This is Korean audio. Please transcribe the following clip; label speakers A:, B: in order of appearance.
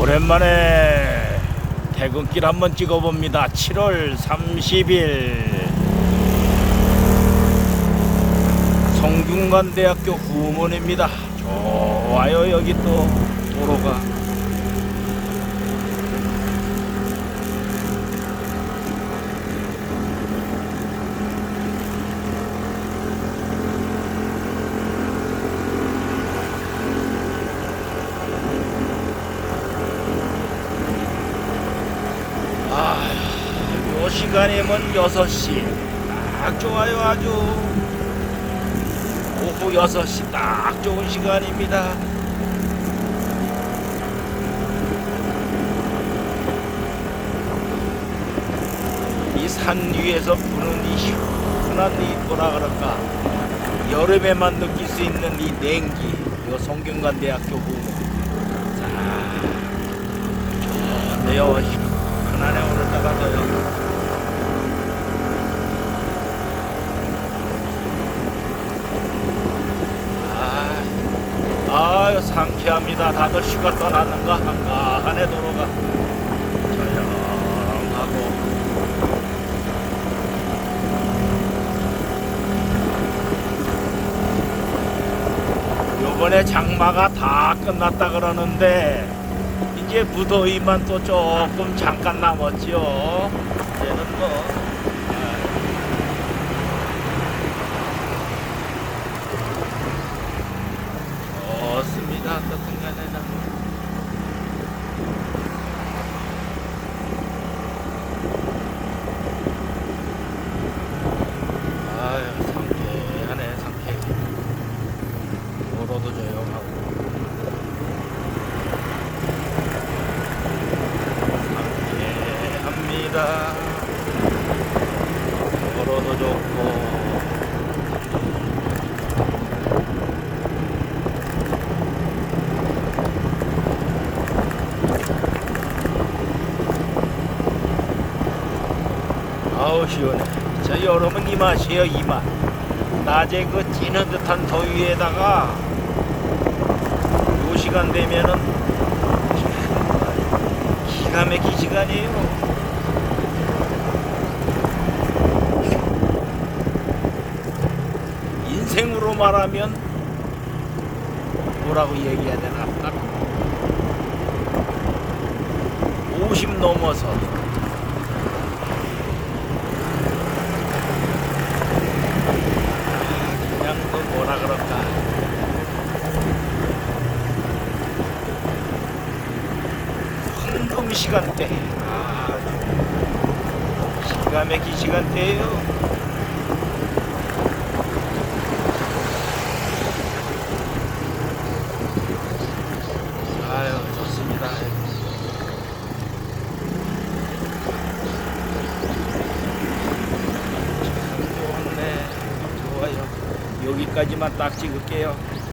A: 오랜만에 퇴근길 한번 찍어봅니다. 7월 30일 성균관대학교 후문입니다. 좋아요 여기 또 도로가. 아, 요 시간이면 6시. 딱 좋아요, 아주. 오후 6시 딱 좋은 시간입니다. 이 산 위에서 부는 이 시원한 이 뭐라 그럴까. 여름에만 느낄 수 있는 이 냉기. 이 성균관대학교 부문. 자, 좋네요. 시원하네, 오늘따라서요. 아, 아유 상쾌합니다. 다들 휴가 떠났는가 한가하네 도로가 조용하고 요번에 장마가 다 끝났다 그러는데 이제 무더위만 또 조금 잠깐 남았지요. 이제는 뭐 좋습니다. 어떻든 간에는. 아유, 상쾌하네, 상쾌. 도로도 조용하고. 상쾌합니다. 도로도 좋고. 아우 시원해. 저 여름은 이 맛이에요 이 맛. 낮에 그 찌는 듯한 더위에다가 요 시간 되면은 기가 막힌 시간이에요. 인생으로 말하면 뭐라고 얘기해야 되나? 딱 50 넘어서 그냥 그 뭐라 그럴까 황금 시간대. 아 기가 막힌 시간대예요. 아유 좋습니다. 참 좋네 좋아요. 여기까지만 딱 찍을게요